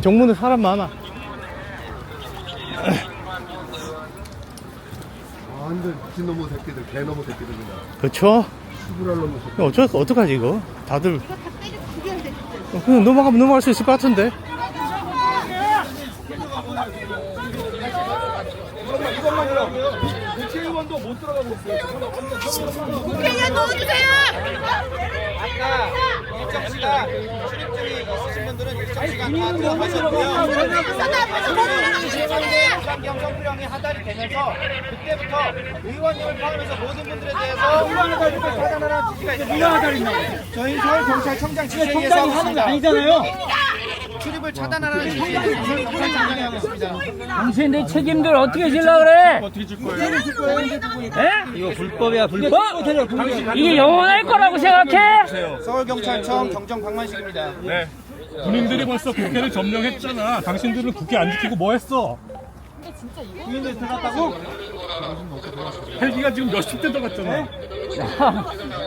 정문에 사람 많아. 완전 미친 놈의 새끼들, 개 놈의 새끼들이다. 그쵸? 수불할 놈의 새끼. 어쩔, 어떡하지, 이거? 다들. 어, 그냥 넘어가면 넘어갈 수 있을 것 같은데. 그냥 넣어주세요. 아까 일정 시간 출입증이 있으신 분들은 일정 시간 다 들어가셨고요. 못. 부산경 선불령이 하달이 되면서 그때부터 의원님을 포함해서 모든 분들에 대해서 차단하라는 지시가 있습니다. 저희 서울경찰청장 지시에 의해서 하고 있습니다. 아니잖아요. 출입을 차단하라는 지시에 의해서 서울경찰청장이 하고 있습니다. 당신 내 책임들 어떻게 질라 그래? 어떻게 줄 거예요? 에? 이거 불법이야 불법? 이게 영원할 거라고 생각해? 서울경찰청 경정 박만식입니다. 군인들이 벌써 국회를 점령했잖아. 당신들은 국회 안 지키고 뭐 했어? 군인들 들어갔다고? 헬기가 지금 몇십 대 들어갔잖아.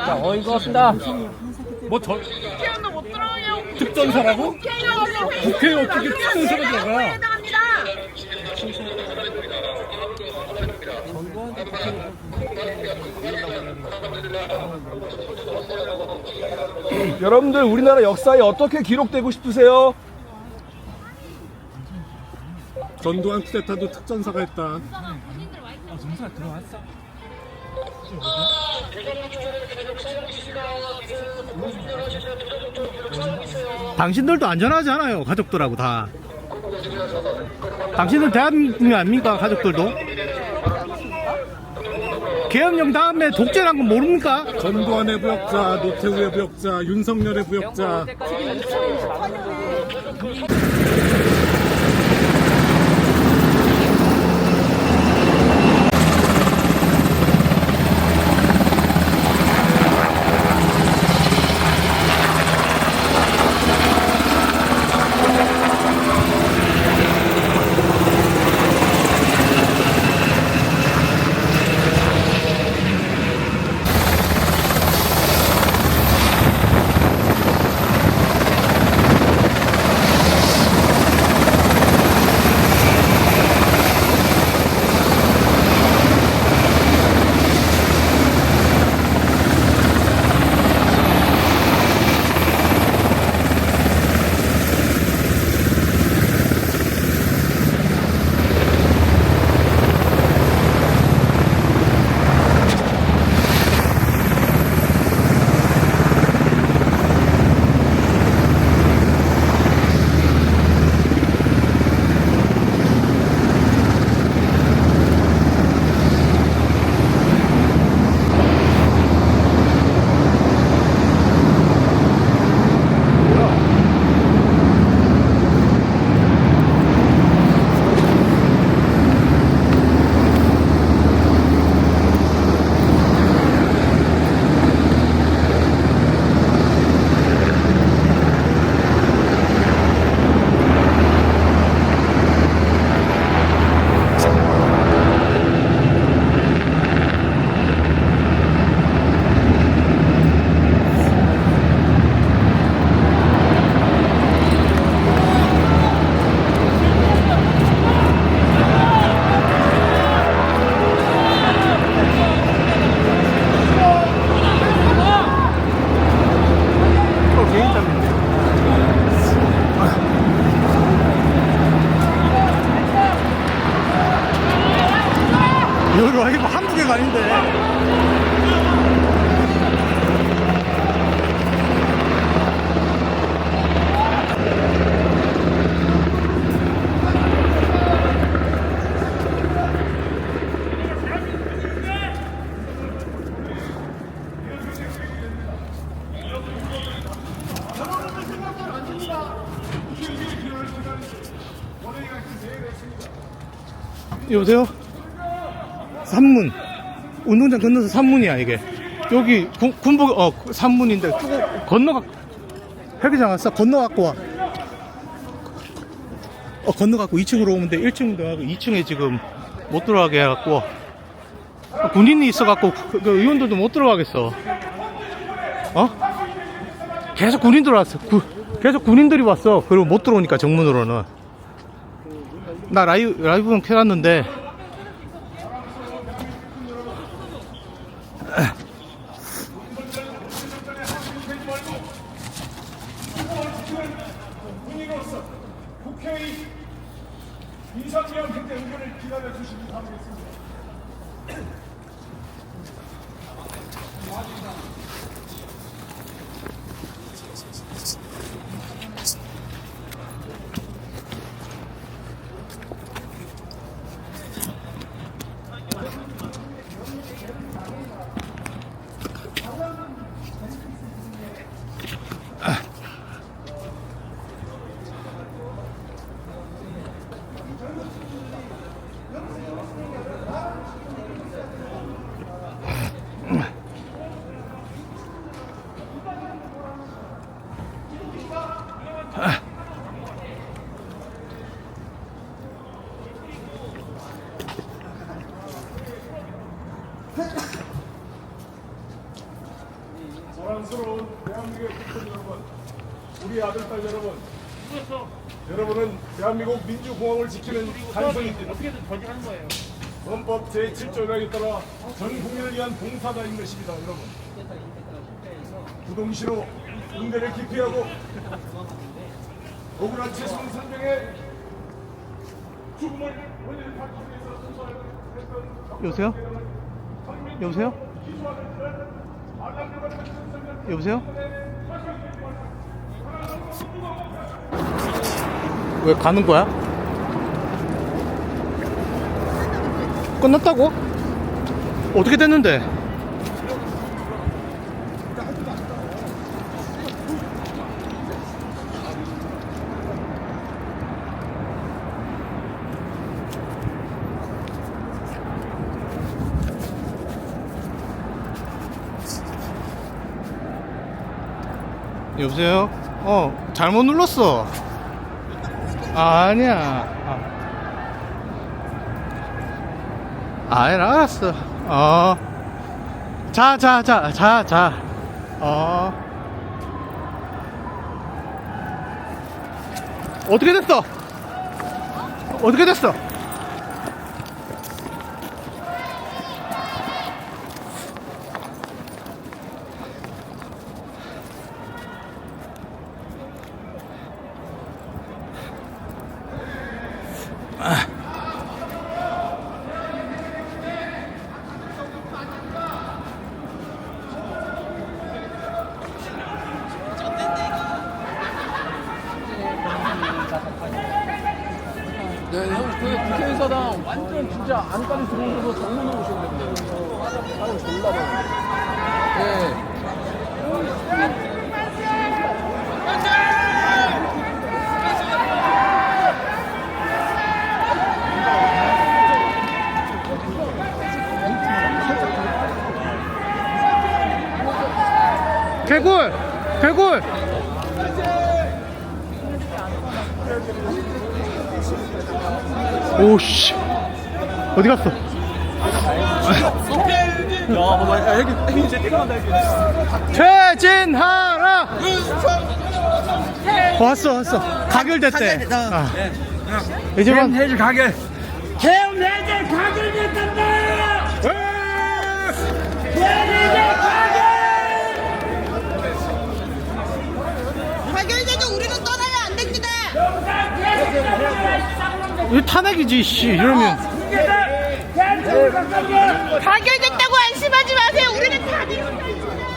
자 어이가 없다. 뭐 저, 특전사라고? 국회에 어떻게 특전사가 들어가? 여러분들 우리나라 역사에 어떻게 기록되고 싶으세요? 전두환 쿠데타도 특전사가 했다. 당신들도 안전하지 않아요, 가족들하고 다. 당신들 대한민국이 아닙니까, 가족들도? 계엄령 다음에 독재란 건 모릅니까? 전두환의 부역자, 노태우의 부역자, 윤석열의 부역자. 여보세요? 산문. 운동장 건너서 산문이야, 이게. 여기 군, 군복, 어, 산문인데, 쭉 건너가, 헬기장 왔어. 건너갖고 와. 어, 건너갖고 2층으로 오면 돼. 1층 들어가고 2층에 지금 못 들어가게 해갖고 어, 군인이 있어갖고 그, 그 의원들도 못 들어가겠어. 어? 계속 군인들 왔어. 구- 계속 군인들이 왔어. 그리고 못 들어오니까 정문으로는. 나 라이브 라이브는 켜놨는데 국회의 인사위원 행정 의견을 기다려 주시기 바라겠습니다. 사랑스러운 대한민국의 국민 여러분, 우리 아들, 딸 여러분, 여러분은 대한민국 민주공화국을 지키는 간성입니다. 헌법 제7조에 따라 전 국민을 위한 봉사자인 것입니다, 여러분. 부동시로 응대를 기피하고 억울한 최선 선병의 죽음을 원인을 받기 위해서 순수했던 여보세요? 여보세요? 여보세요? 왜 가는 거야? 끝났다고? 어떻게 됐는데? 여보세요? 어, 잘못 눌렀어. 아, 아니야. 아, 아니, 알았어. 어. 자, 자, 자, 자, 자. 어. 어떻게 됐어? 어떻게 됐어? 네, 형, 그 국회의사당 완전 진짜 안까지 들어오셔서 정문으로 오셔야 됩니다. 사람 졸라 많아요. 네. 개굴! 개굴! 오씨. 어디 갔어? 퇴진하라! 왔어, 왔어. 가결됐대. 아. 이제만. 해지 가결. 개엄 내제 가결됐단다! 내제 가결! 가결 이 탄핵이지 씨 이러면 가결됐다고 안심하지 마세요. 우리는 다 믿고 있습니다.